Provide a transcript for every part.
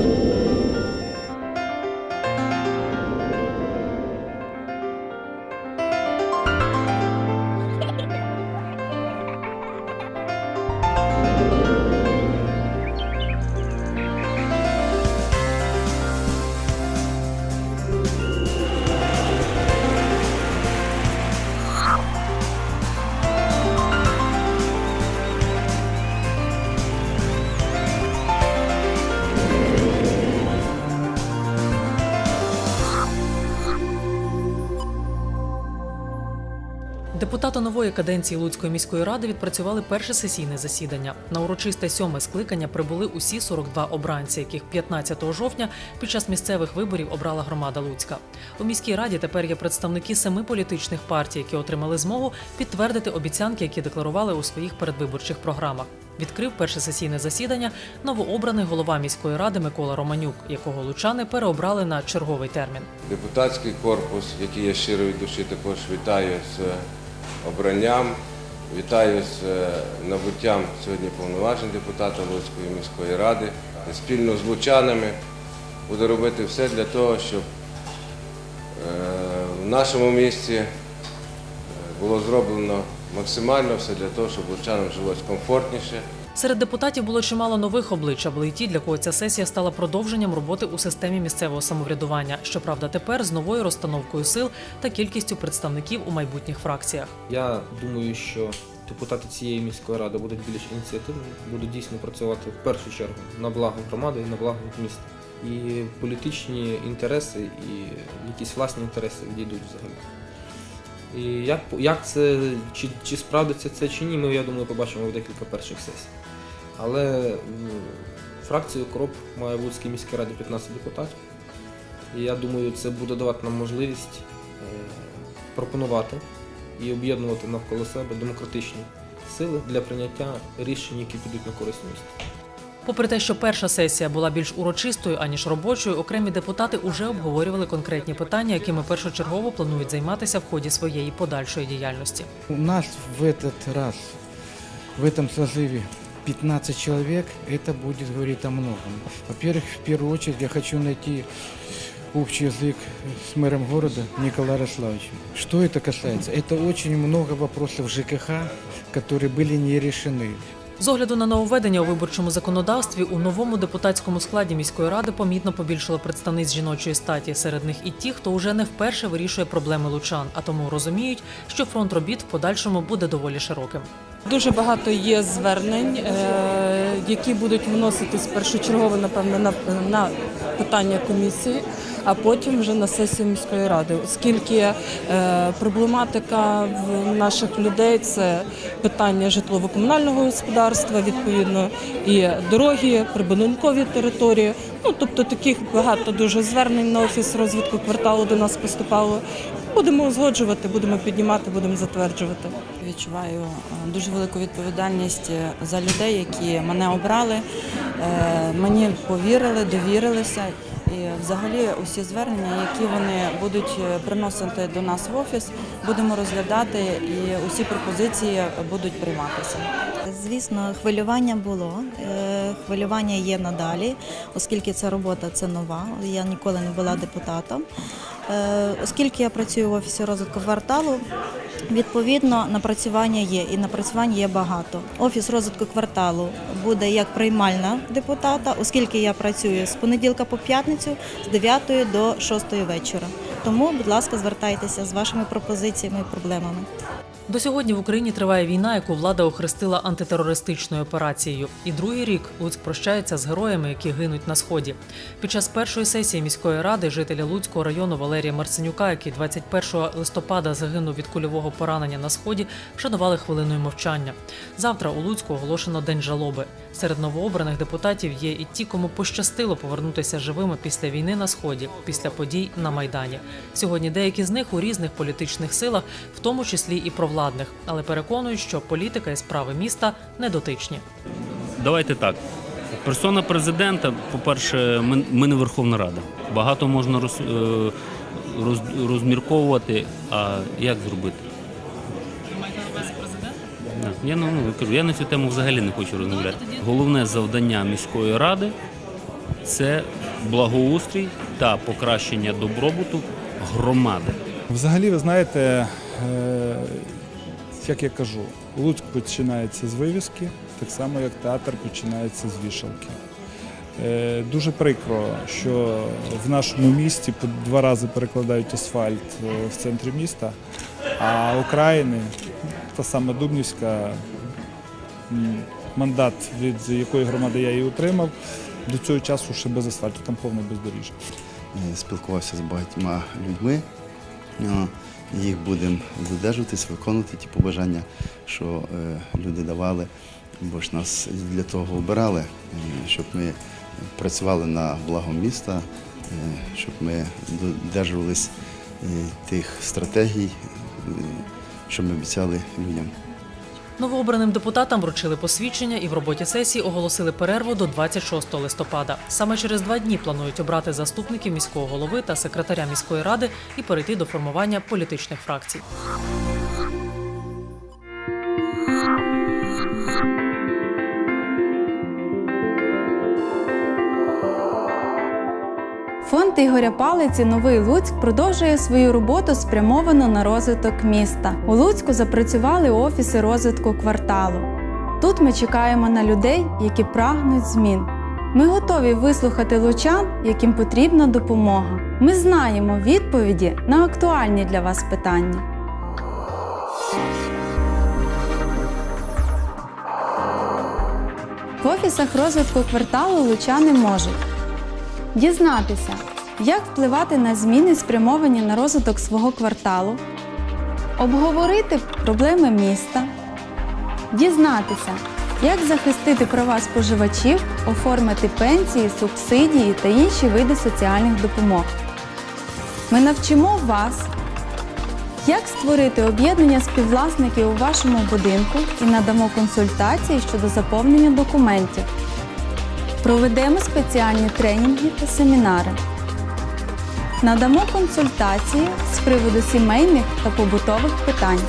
you Депутати нової каденції Луцької міської ради відпрацювали перше сесійне засідання. На урочисте сьоме скликання прибули усі 42 обранці, яких 15 жовтня під час місцевих виборів обрала громада Луцька. У міській раді тепер є представники семи політичних партій, які отримали змогу підтвердити обіцянки, які декларували у своїх передвиборчих програмах. Відкрив перше сесійне засідання новообраний голова міської ради Микола Романюк, якого лучани переобрали на черговий термін. Депутатський корпус, який я щиро від душі також вітаю з обранням, вітаю з е, набуттям сьогодні повноважень депутата Луцької міської ради. Спільно з лучанами буду робити все для того, щоб е, в нашому місті е, було зроблено максимально все для того, щоб лучанам жилось комфортніше. Серед депутатів було чимало нових облич, а були й ті, для кого ця сесія стала продовженням роботи у системі місцевого самоврядування. Щоправда, тепер з новою розстановкою сил та кількістю представників у майбутніх фракціях. Я думаю, що депутати цієї міської ради будуть більш ініціативні, будуть дійсно працювати в першу чергу на благо громади і на благо міста. І політичні інтереси, і якісь власні інтереси відійдуть взагалі. І як, як це, чи, чи справдиться це чи ні, ми, я думаю, побачимо в декілька перших сесій. Але м, фракція укроп має в Луцькій міській раді 15 депутатів. І я думаю, це буде давати нам можливість е, пропонувати і об'єднувати навколо себе демократичні сили для прийняття рішень, які підуть на користь місту. Попри те, що перша сесія була більш урочистою аніж робочою, окремі депутати уже обговорювали конкретні питання, якими першочергово планують займатися в ході своєї подальшої діяльності. У нас в этот раз, в этом созыве 15 человек, это будет говорить о многом. Во-первых, в первую очередь я хочу найти общий язык с мэром города Николаем Ярославовичем. Что это касается? Это очень много вопросов ЖКХ, которые были не решены. З огляду на нововведення у виборчому законодавстві у новому депутатському складі міської ради помітно побільшало представниць жіночої статі. Серед них і ті, хто уже не вперше вирішує проблеми лучан, а тому розуміють, що фронт робіт в подальшому буде доволі широким. Дуже багато є звернень, е, які будуть вноситись першочергово, напевно, на, на питання комісії, а потім вже на сесію міської ради, оскільки е, проблематика наших людей це питання житлово-комунального господарства, відповідно, і дороги, прибудинкові території. Ну тобто таких багато дуже звернень на офіс розвитку кварталу до нас поступало. Будемо узгоджувати, будемо піднімати, будемо затверджувати. Відчуваю е, дуже велику відповідальність е, за людей, які мене обрали, е, мені повірили, довірилися. І взагалі усі звернення, які вони будуть приносити до нас в офіс, будемо розглядати і усі пропозиції будуть прийматися. Звісно, хвилювання було. Хвилювання є надалі, оскільки ця робота це нова. Я ніколи не була депутатом. Е, Оскільки я працюю в офісі розвитку кварталу, відповідно напрацювання є, і напрацювань є багато. Офіс розвитку кварталу буде як приймальна депутата, оскільки я працюю з понеділка по п'ятницю з 9 до 6 вечора. Тому, будь ласка, звертайтеся з вашими пропозиціями і проблемами. До сьогодні в Україні триває війна, яку влада охрестила антитерористичною операцією. І другий рік Луцьк прощається з героями, які гинуть на сході. Під час першої сесії міської ради жителя Луцького району Валерія Марценюка, який 21 листопада загинув від кульового поранення на сході, вшанували хвилиною мовчання. Завтра у Луцьку оголошено день жалоби. Серед новообраних депутатів є і ті, кому пощастило повернутися живими після війни на сході, після подій на майдані. Сьогодні деякі з них у різних політичних силах, в тому числі і провладних, але переконують, що політика і справи міста недотичні. Давайте так. Персона президента, по-перше, ми, ми не Верховна Рада. Багато можна роз, е, роз, розмірковувати, а як зробити? Да. Я, ну, ну, кажу, я на цю тему взагалі не хочу розмовляти. Головне завдання міської ради це благоустрій та покращення добробуту громади. Взагалі, ви знаєте, е, як я кажу, Луцьк починається з вивіски, так само як театр починається з вішалки. Е, Дуже прикро, що в нашому місті два рази перекладають асфальт е, в центрі міста, а окраїни, та сама Дубнівська, мандат, від якої громади я її отримав, до цього часу ще без асфальту, там повне бездоріжжя. Е, спілкувався з багатьма людьми. Їх будемо додержуватись, виконувати ті побажання, що е, люди давали, бо ж нас для того обирали, е, щоб ми працювали на благо міста, е, щоб ми додержувались тих стратегій, що ми обіцяли людям. Новообраним депутатам вручили посвідчення і в роботі сесії оголосили перерву до 26 листопада. Саме через два дні планують обрати заступників міського голови та секретаря міської ради і перейти до формування політичних фракцій. Фонд Ігоря Палиці Новий Луцьк продовжує свою роботу спрямовану на розвиток міста. У Луцьку запрацювали офіси розвитку кварталу. Тут ми чекаємо на людей, які прагнуть змін. Ми готові вислухати лучан, яким потрібна допомога. Ми знаємо відповіді на актуальні для вас питання. В офісах розвитку кварталу лучани можуть дізнатися, як впливати на зміни, спрямовані на розвиток свого кварталу, обговорити проблеми міста, дізнатися, як захистити права споживачів, оформити пенсії, субсидії та інші види соціальних допомог. Ми навчимо вас, як створити об'єднання співвласників у вашому будинку і надамо консультації щодо заповнення документів. Проведемо спеціальні тренінги та семінари. Надамо консультації з приводу сімейних та побутових питань.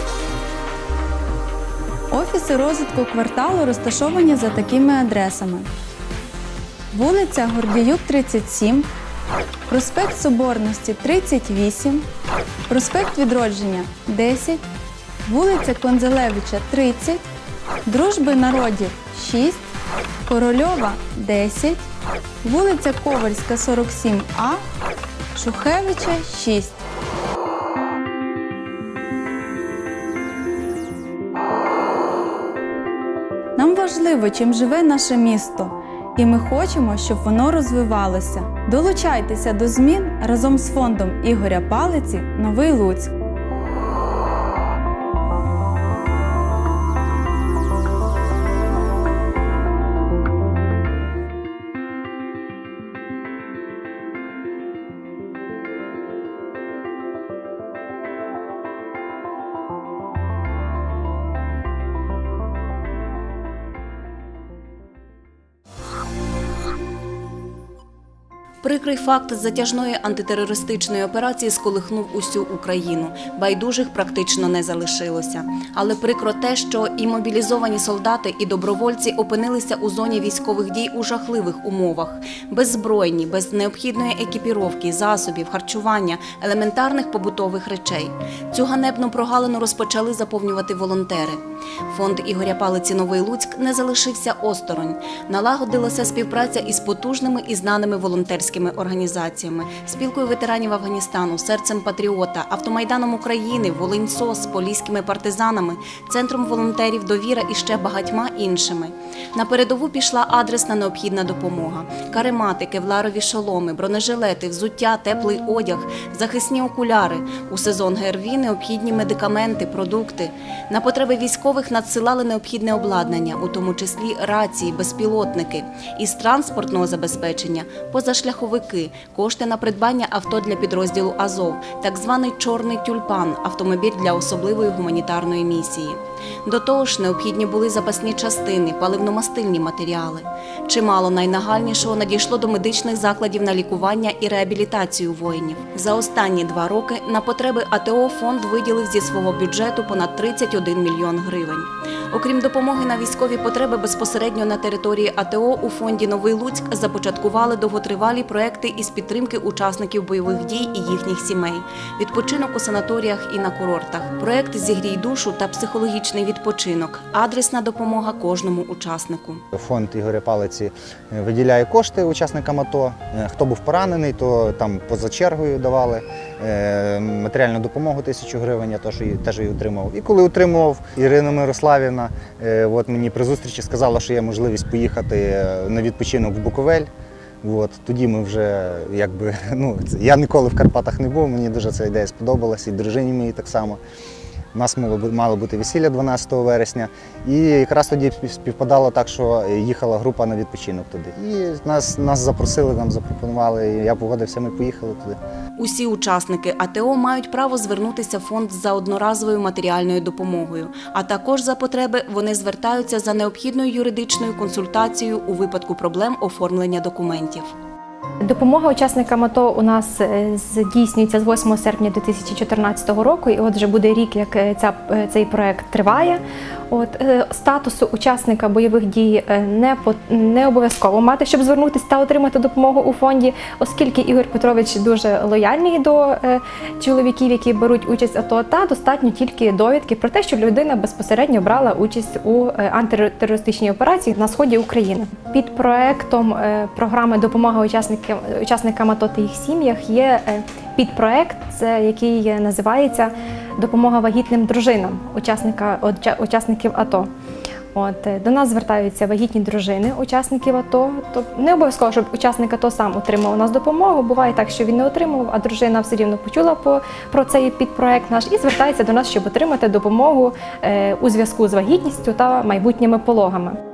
Офіси розвитку кварталу розташовані за такими адресами: вулиця Гордіюк, 37, проспект Соборності 38, проспект Відродження 10, вулиця Конзелевича 30, Дружби народів 6, Корольова 10, вулиця Ковальська 47А, Шухевича 6. Нам важливо, чим живе наше місто, і ми хочемо, щоб воно розвивалося. Долучайтеся до змін разом з фондом Ігоря Палиці Новий Луцьк. Прикрий факт затяжної антитерористичної операції сколихнув усю Україну. Байдужих практично не залишилося. Але прикро те, що і мобілізовані солдати, і добровольці опинилися у зоні військових дій у жахливих умовах, беззбройні, без необхідної екіпіровки, засобів, харчування, елементарних побутових речей. Цю ганебну прогалину розпочали заповнювати волонтери. Фонд Ігоря Палиці Новий Луцьк не залишився осторонь. Налагодилася співпраця із потужними і знаними волонтерськими організаціями, спілкою ветеранів Афганістану, серцем патріота, автомайданом України, Волиньсос, поліськими партизанами, центром волонтерів Довіра і ще багатьма іншими. На передову пішла адресна необхідна допомога: каремати, кевларові шоломи, бронежилети, взуття, теплий одяг, захисні окуляри. У сезон ГРВІ необхідні медикаменти, продукти. На потреби військових надсилали необхідне обладнання, у тому числі рації, безпілотники. Із транспортного забезпечення позашляховики, кошти на придбання авто для підрозділу Азов, так званий чорний тюльпан, автомобіль для особливої гуманітарної місії. До того ж, необхідні були запасні частини, паливно-мастильні матеріали. Чимало найнагальнішого надійшло до медичних закладів на лікування і реабілітацію воїнів. За останні два роки на потреби АТО фонд виділив зі свого бюджету понад 31 мільйон гривень. Окрім допомоги на військові потреби безпосередньо на території АТО, у фонді Новий Луцьк започаткували довготривалі проекти із підтримки учасників бойових дій і їхніх сімей, відпочинок у санаторіях і на курортах, проект Зігрій душу та психологічний відпочинок, адресна допомога кожному учаснику. Фонд Ігоря Палиці е, виділяє кошти учасникам АТО. Е, Хто був поранений, то там поза чергою давали матеріальну допомогу тисячу гривень. Я теж її теж її отримав. І коли отримував Ірина Мирославівна, е, от мені при зустрічі сказала, що є можливість поїхати е, на відпочинок в Буковель. От, тоді ми вже якби ну я ніколи в Карпатах не був. Мені дуже ця ідея сподобалась, і дружині моїй так само. У нас мало, бути весілля 12 вересня, і якраз тоді співпадало так, що їхала група на відпочинок туди. І нас, нас запросили, нам запропонували. і Я погодився, ми поїхали туди. Усі учасники АТО мають право звернутися в фонд за одноразовою матеріальною допомогою. А також за потреби вони звертаються за необхідною юридичною консультацією у випадку проблем оформлення документів. Допомога учасникам АТО у нас е, здійснюється з 8 серпня 2014 року, і от вже буде рік, як е, ця, е, цей проект триває. От статусу учасника бойових дій не по не обов'язково мати, щоб звернутися та отримати допомогу у фонді, оскільки Ігор Петрович дуже лояльний до чоловіків, які беруть участь АТО, та достатньо тільки довідки про те, що людина безпосередньо брала участь у антитерористичній операції на сході України. Під проектом програми допомога учасникам учасникам АТО та їх сім'ях є е, підпроект, який називається Допомога вагітним дружинам учасника учасників АТО. От е, до нас звертаються вагітні дружини учасників АТО. Тобто не обов'язково, щоб учасник АТО сам отримав у нас допомогу. Буває так, що він не отримав, а дружина все рівно почула по про цей підпроект наш і звертається до нас, щоб отримати допомогу е, у зв'язку з вагітністю та майбутніми пологами.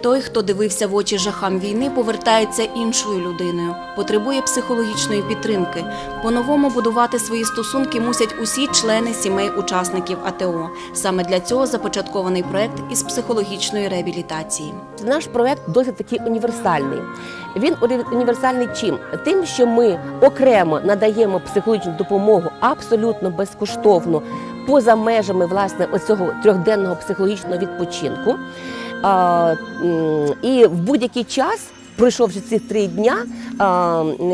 Той, хто дивився в очі жахам війни, повертається іншою людиною, потребує психологічної підтримки. По-новому будувати свої стосунки мусять усі члени сімей учасників АТО. Саме для цього започаткований проект із психологічної реабілітації. Наш проект досить такий універсальний. Він універсальний чим? Тим, що ми окремо надаємо психологічну допомогу абсолютно безкоштовно поза межами власне оцього трьохденного психологічного відпочинку. І в будь-який час. Пройшовши ці три дня,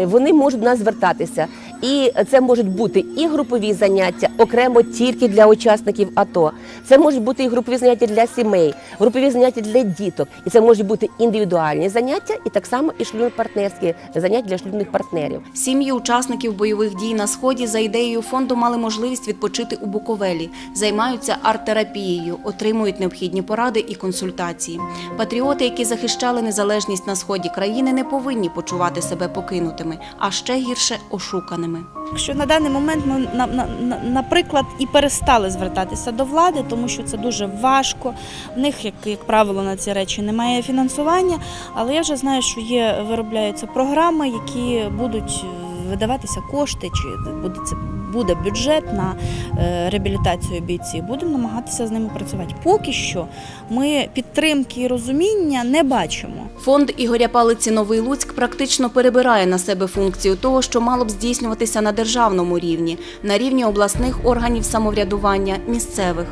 вони можуть до нас звертатися. І це можуть бути і групові заняття окремо тільки для учасників АТО. Це можуть бути і групові заняття для сімей, групові заняття для діток. І це можуть бути індивідуальні заняття, і так само і шлюбно-партнерські заняття для шлюбних партнерів. Сім'ї учасників бойових дій на сході за ідеєю фонду мали можливість відпочити у Буковелі, займаються арт-терапією, отримують необхідні поради і консультації. Патріоти, які захищали незалежність на сході країни, не повинні почувати себе покинутими, а ще гірше ошуканими. Якщо на даний момент ми на, на, на- наприклад і перестали звертатися до влади, тому що це дуже важко. В них, як, як правило, на ці речі немає фінансування. Але я вже знаю, що є виробляються програми, які будуть е, видаватися кошти, чи буде це буде бюджет на е, реабілітацію бійців. Будемо намагатися з ними працювати. Поки що ми підтримки і розуміння не бачимо. Фонд Ігоря Палиці Новий Луцьк практично перебирає на себе функцію того, що мало б здійснюватися на державному рівні, на рівні обласних органів самоврядування, місцевих.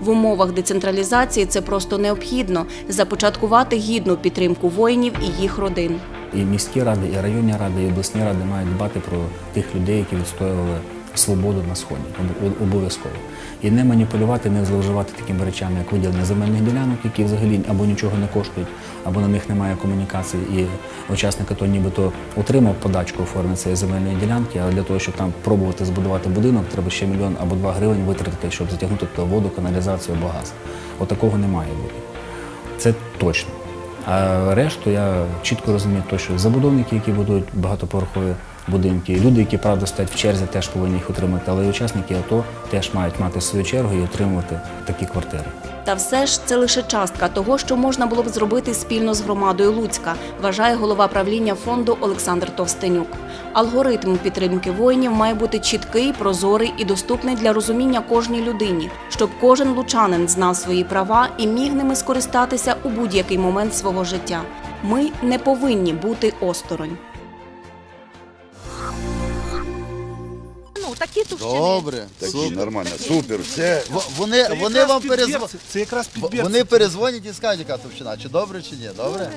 В умовах децентралізації це просто необхідно започаткувати гідну підтримку воїнів і їх родин. І міські ради, і районні ради, і обласні ради мають дбати про тих людей, які відстоювали свободу на сході обов'язково. І не маніпулювати, не зловживати такими речами, як виділення земельних ділянок, які взагалі або нічого не коштують, або на них немає комунікації. І учасник АТО нібито отримав подачку оформлення цієї земельної ділянки, але для того, щоб там пробувати збудувати будинок, треба ще мільйон або два гривень витратити, щоб затягнути воду, каналізацію або газ. Отакого не має бути. Це точно. А решту я чітко розумію, то, що забудовники, які будують багатоповерхові будинки, люди, які правда стоять в черзі, теж повинні їх отримати, але й учасники АТО теж мають мати свою чергу і отримувати такі квартири. Та все ж це лише частка того, що можна було б зробити спільно з громадою Луцька, вважає голова правління фонду Олександр Товстенюк. Алгоритм підтримки воїнів має бути чіткий, прозорий і доступний для розуміння кожній людині, щоб кожен лучанин знав свої права і міг ними скористатися у будь-який момент свого життя. Ми не повинні бути осторонь. Ну, Отакі товщини. Добре, Такі, нормально, супер. Це, Во- Вони, Це вони вам підбір, перезвонять. це якраз підбір. Вони перезвонять і скажуть, яка товщина, чи добре, чи ні. Добре?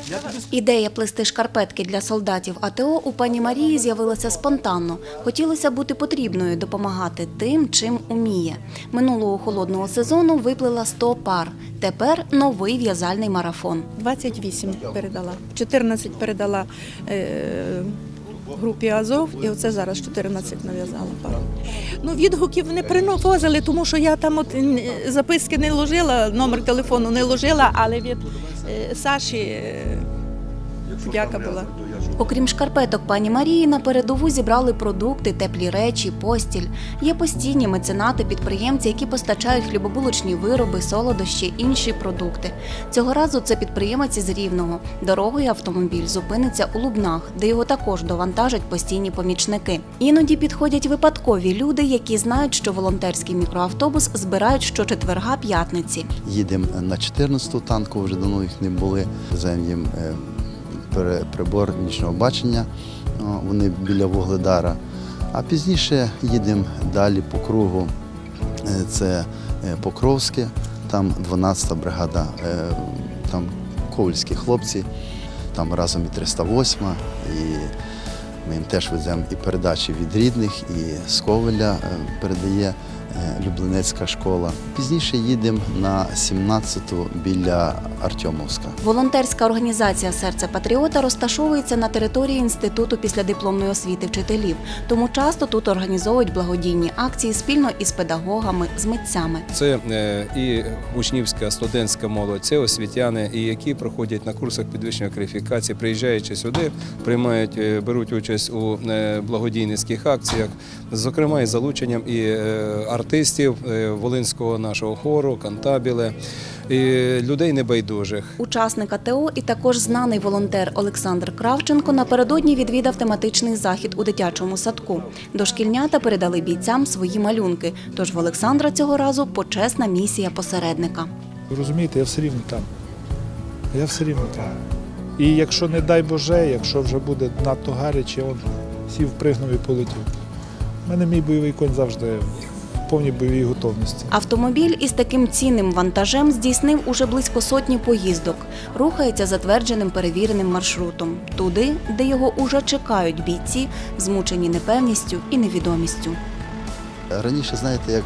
Ідея плести шкарпетки для солдатів АТО у пані Марії з'явилася спонтанно. Хотілося бути потрібною, допомагати тим, чим уміє. Минулого холодного сезону виплила 100 пар. Тепер новий в'язальний марафон. 28 передала. 14 передала е, групі Азов, і оце зараз 14 нав'язала пару. Ну, відгуків не приносили, тому що я там от записки не ложила, номер телефону не ложила, але від е, Саші подяка дяка була. Окрім шкарпеток пані Марії, на передову зібрали продукти, теплі речі, постіль. Є постійні меценати, підприємці, які постачають хлібобулочні вироби, солодощі, інші продукти. Цього разу це підприємець із Рівного. Дорогою автомобіль зупиниться у Лубнах, де його також довантажать постійні помічники. Іноді підходять випадкові люди, які знають, що волонтерський мікроавтобус збирають щочетверга п'ятниці. Їдемо на 14-ту танку, вже давно їх не були. Пере- прибор нічного бачення, вони біля Вугледара. А пізніше їдемо далі по кругу. Е, Це е, Покровське, там 12-та бригада, е, там ковальські хлопці, там разом і 308, і ми їм теж веземо і передачі від рідних, і з Ковеля передає Люблинецька школа. Пізніше їдемо на 17-ту біля Артемовська. Волонтерська організація Серце Патріота розташовується на території інституту післядипломної освіти вчителів, тому часто тут організовують благодійні акції спільно із педагогами, з митцями. Це е, і учнівська студентська молодь, це освітяни, і які проходять на курсах підвищення кваліфікації, приїжджаючи сюди, приймають, е, беруть участь у е, благодійницьких акціях, зокрема із залученням і е, артистів е, Волинського нашого хору, кантабіле, і людей небайдужих. Учасник АТО і також знаний волонтер Олександр Кравченко напередодні відвідав тематичний захід у дитячому садку. Дошкільнята передали бійцям свої малюнки. Тож в Олександра цього разу почесна місія посередника. Ви розумієте, я все рівно там. Я все рівно там. І якщо, не дай Боже, якщо вже буде надто гаряче, он сів, пригнув і полетів. У мене мій бойовий конь завжди повній бойовій готовності. Автомобіль із таким цінним вантажем здійснив уже близько сотні поїздок. Рухається затвердженим перевіреним маршрутом туди, де його уже чекають бійці, змучені непевністю і невідомістю. Раніше, знаєте, як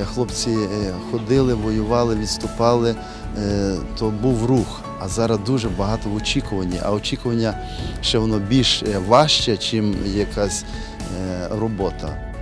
е, хлопці е, ходили, воювали, відступали, е, то був рух. А зараз дуже багато в очікуванні, а очікування ще воно більш важче, ніж якась робота.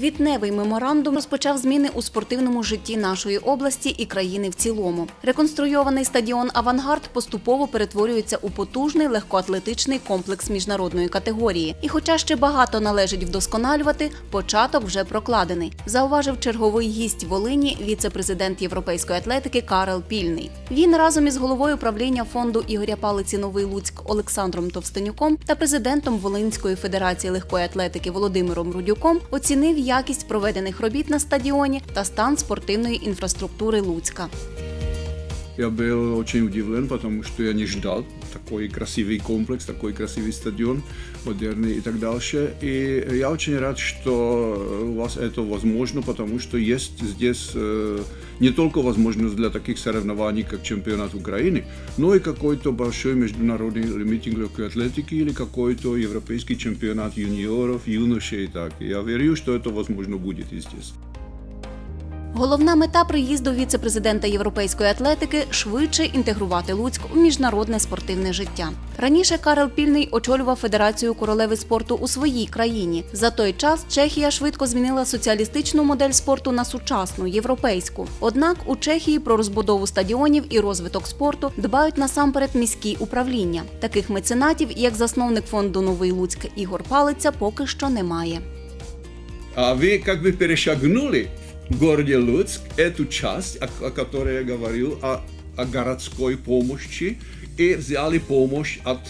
Квітневий меморандум розпочав зміни у спортивному житті нашої області і країни в цілому. Реконструйований стадіон Авангард поступово перетворюється у потужний легкоатлетичний комплекс міжнародної категорії. І, хоча ще багато належить вдосконалювати, початок вже прокладений, зауважив черговий гість Волині, віце-президент європейської атлетики Карел Пільний. Він разом із головою правління фонду Ігоря Палиці Новий Луцьк Олександром Товстенюком та президентом Волинської федерації легкої атлетики Володимиром Рудюком оцінив якість проведених робіт на стадіоні та стан спортивної інфраструктури Луцька. Я был очень удивлен, потому что я не ждал такой красивый комплекс, такой красивый стадион, модерный и так дальше. И я очень рад, что у вас это возможно, потому что есть здесь э, не только возможность для таких соревнований, как чемпионат Украины, но и какой-то большой международный митинг легкой атлетики или какой-то европейский чемпионат юниоров, юношей и так. Я верю, что это возможно будет и здесь. Головна мета приїзду віце-президента європейської атлетики швидше інтегрувати Луцьк у міжнародне спортивне життя. Раніше Карел Пільний очолював Федерацію королеви спорту у своїй країні. За той час Чехія швидко змінила соціалістичну модель спорту на сучасну європейську. Однак у Чехії про розбудову стадіонів і розвиток спорту дбають насамперед міські управління. Таких меценатів, як засновник фонду Новий Луцьк Ігор Палиця, поки що немає. А как бы перешагнули в городе Луцк эту часть, о, о которой я говорил, о, о городской помощи, и взяли помощь от,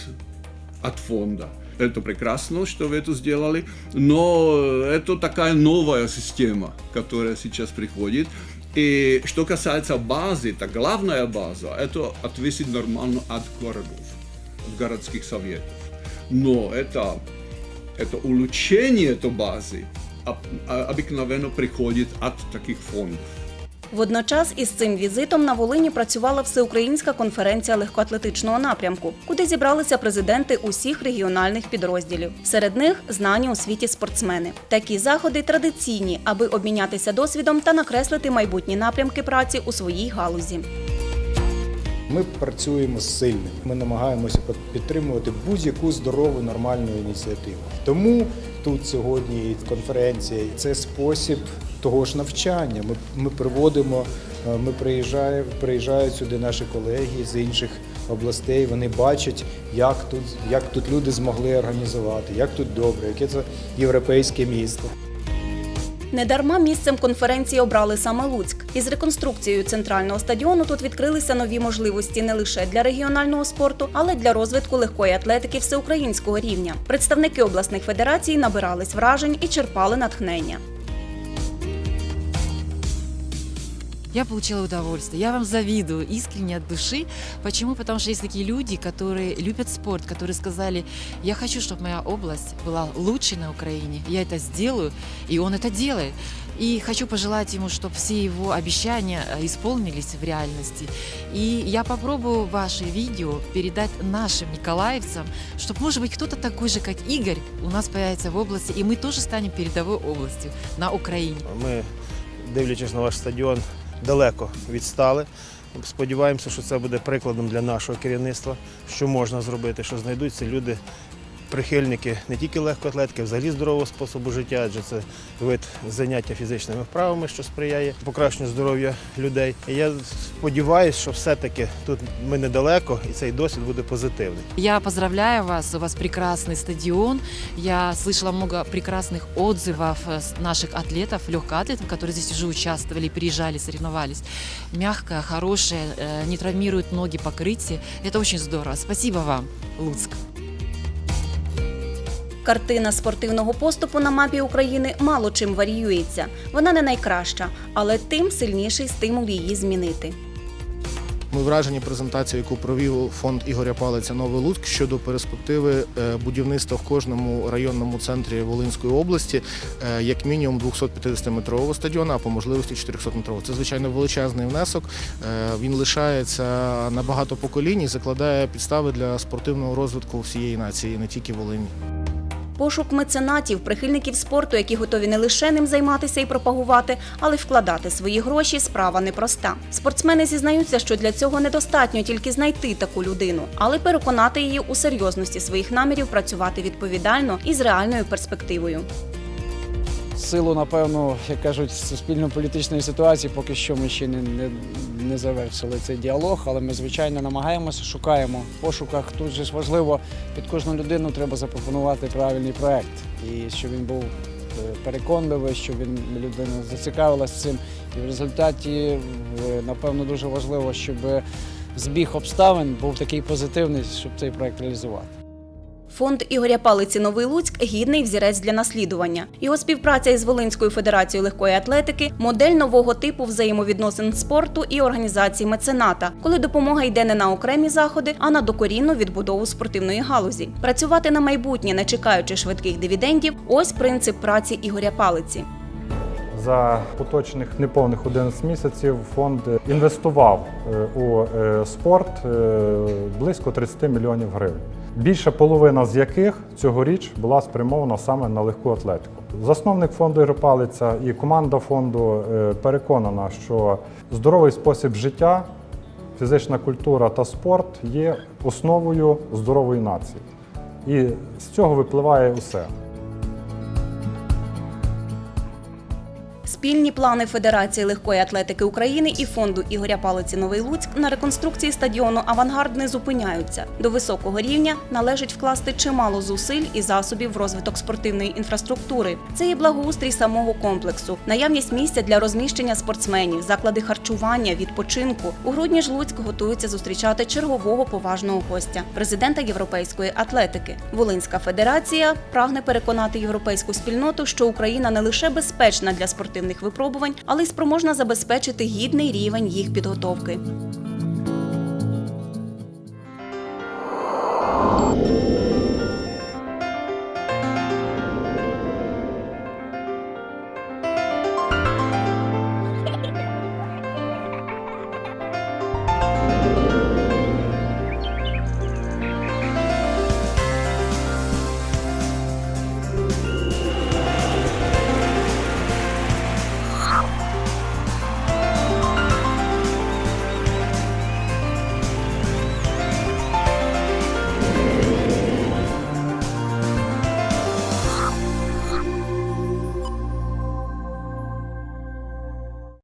от фонда. Это прекрасно, что вы это сделали, но это такая новая система, которая сейчас приходит. И что касается базы, то главная база, это отвесить нормально от городов. от городских советов. Но это, это улучшение этой базы об- а- обыкновенно приходит от таких фондов. Водночас із цим візитом на Волині працювала всеукраїнська конференція легкоатлетичного напрямку, куди зібралися президенти усіх регіональних підрозділів. Серед них знані у світі спортсмени. Такі заходи традиційні, аби обмінятися досвідом та накреслити майбутні напрямки праці у своїй галузі. Ми працюємо з сильними. Ми намагаємося підтримувати будь-яку здорову нормальну ініціативу. Тому тут сьогодні конференція це спосіб того ж навчання. Ми, ми приводимо, е, ми приїжджаємо, приїжджають сюди наші колеги з інших областей. Вони бачать, як тут, як тут люди змогли організувати, як тут добре, яке це європейське місто. Недарма місцем конференції обрали саме Луцьк. Із реконструкцією центрального стадіону тут відкрилися нові можливості не лише для регіонального спорту, але й для розвитку легкої атлетики всеукраїнського рівня. Представники обласних федерацій набирались вражень і черпали натхнення. Я получила удовольствие. Я вам завидую искренне от души. Почему? Потому что есть такие люди, которые любят спорт, которые сказали, я хочу, чтобы моя область была лучшей на Украине. Я это сделаю, и он это делает. И хочу пожелать ему, чтобы все его обещания э, исполнились в реальности. И я попробую ваши видео передать нашим николаевцам, чтобы, может быть, кто-то такой же, как Игорь, у нас появится в области, и мы тоже станем передовой областью на Украине. Ми, дивлячись на ваш стадіон, далеко відстали. Сподіваємося, що це буде прикладом для нашого керівництва, що можна зробити, що знайдуться люди, прихильники не тільки легкоатлетики, а взагалі здорового способу життя, адже це вид заняття фізичними вправами, що сприяє покращенню здоров'я людей. І я сподіваюся, що все-таки тут ми недалеко і цей досвід буде позитивний. Я поздравляю вас, у вас прекрасный стадион. Я слышала много прекрасных отзывов э, с наших атлетов, легкоатлетов, которые здесь уже участвовали, приезжали, соревновались. Мягкое, хорошее, э, не травмирует ноги покрытие. Это очень здорово. Спасибо вам, Луцк. Картина спортивного поступу на мапі України мало чим варіюється. Вона не найкраща, але тим сильніший стимул її змінити. Ми вражені презентацією, яку провів фонд Ігоря Палиця Новий Луцьк щодо перспективи е, будівництва в кожному районному центрі Волинської області е, як мінімум 250-метрового стадіону, а по можливості 400-метрового. Це звичайно величезний внесок. Е, Він лишається на багато поколінь і закладає підстави для спортивного розвитку всієї нації, не тільки Волині. Пошук меценатів, прихильників спорту, які готові не лише ним займатися і пропагувати, але й вкладати свої гроші справа непроста. Спортсмени зізнаються, що для цього недостатньо тільки знайти таку людину, але переконати її у серйозності своїх намірів працювати відповідально і з реальною перспективою. Силу, напевно, як кажуть, суспільно-політичної ситуації, поки що ми ще не, не, не завершили цей діалог, але ми, звичайно, намагаємося, шукаємо в пошуках. Тут же ж важливо, під кожну людину треба запропонувати правильний проект. І щоб він був е, переконливий, щоб він людина зацікавилася цим. І в результаті, е, напевно, дуже важливо, щоб збіг обставин був такий позитивний, щоб цей проект реалізувати. Фонд Ігоря Палиці Новий Луцьк гідний взірець для наслідування. Його співпраця із Волинською федерацією легкої атлетики модель нового типу взаємовідносин спорту і організації мецената, коли допомога йде не на окремі заходи, а на докорінну відбудову спортивної галузі. Працювати на майбутнє, не чекаючи швидких дивідендів ось принцип праці Ігоря Палиці. За поточних неповних 11 місяців фонд інвестував е, у е, спорт е, близько 30 мільйонів гривень. Більша половина з яких цьогоріч була спрямована саме на легку атлетику. Засновник фонду «Ігропалиця» і команда фонду е, переконана, що здоровий спосіб життя, фізична культура та спорт є основою здорової нації. І з цього випливає усе. Спільні плани Федерації легкої атлетики України і фонду Ігоря Палиці Новий Луцьк на реконструкції стадіону Авангард не зупиняються. До високого рівня належить вкласти чимало зусиль і засобів в розвиток спортивної інфраструктури. Це і благоустрій самого комплексу, наявність місця для розміщення спортсменів, заклади харчування, відпочинку. У грудні ж Луцьк готується зустрічати чергового поважного гостя президента європейської атлетики. Волинська федерація прагне переконати європейську спільноту, що Україна не лише безпечна для спортивних випробувань, але й спроможна забезпечити гідний рівень їх підготовки.